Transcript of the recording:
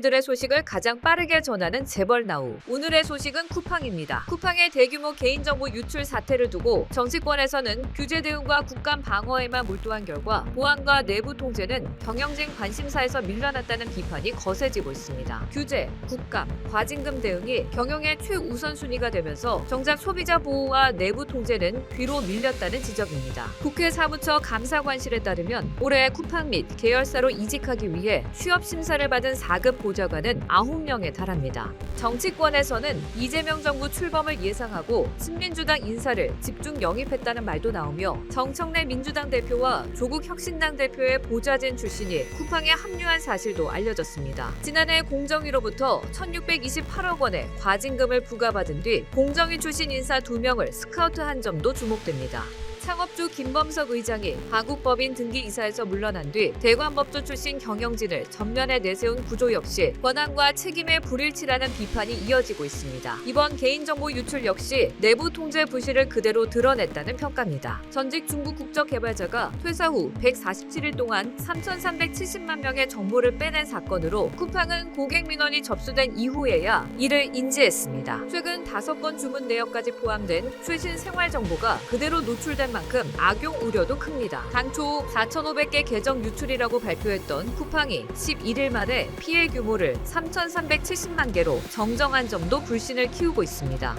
재벌들의 소식을 가장 빠르게 전하는 재벌나우. 오늘의 소식은 쿠팡입니다. 쿠팡의 대규모 개인정보 유출 사태를 두고 정치권에서는 규제 대응과 국감 방어에만 몰두한 결과 보안과 내부 통제는 경영진 관심사에서 밀려났다는 비판이 거세지고 있습니다. 규제, 국감, 과징금 대응이 경영의 최우선순위가 되면서 정작 소비자 보호와 내부 통제는 뒤로 밀렸다는 지적입니다. 국회 사무처 감사관실에 따르면 올해 쿠팡 및 계열사로 이직하기 위해 취업 심사를 받은 4급 보 좌관은 9명에 달합니다. 정치권에서는 이재명 정부 출범을 예상하고 신민주당 인사를 집중 영입했다는 말도 나오며 정청래 민주당 대표와 조국 혁신당 대표의 보좌진 출신이 쿠팡에 합류한 사실도 알려졌습니다. 지난해 공정위로부터 1628억 원의 과징금을 부과받은 뒤 공정위 출신 인사 2명을 스카우트한 점도 주목됩니다. 창업주 김범석 의장이 하국법인 등기 이사에서 물러난 뒤 대관법조 출신 경영진을 전면에 내세운 구조 역시 권한과 책임의 불일치라는 비판이 이어지고 있습니다. 이번 개인정보 유출 역시 내부 통제 부실을 그대로 드러냈다는 평가입니다. 전직 중국 국적 개발자가 퇴사 후 147일 동안 3,370만 명의 정보를 빼낸 사건으로 쿠팡은 고객 민원이 접수된 이후에야 이를 인지했습니다. 최근 5건 주문 내역까지 포함된 최신 생활 정보가 그대로 노출된 만큼 악용 우려도 큽니다. 당초 4,500개 계정 유출이라고 발표했던 쿠팡이 11일 만에 피해 규모를 3,370만 개로 정정한 점도 불신을 키우고 있습니다.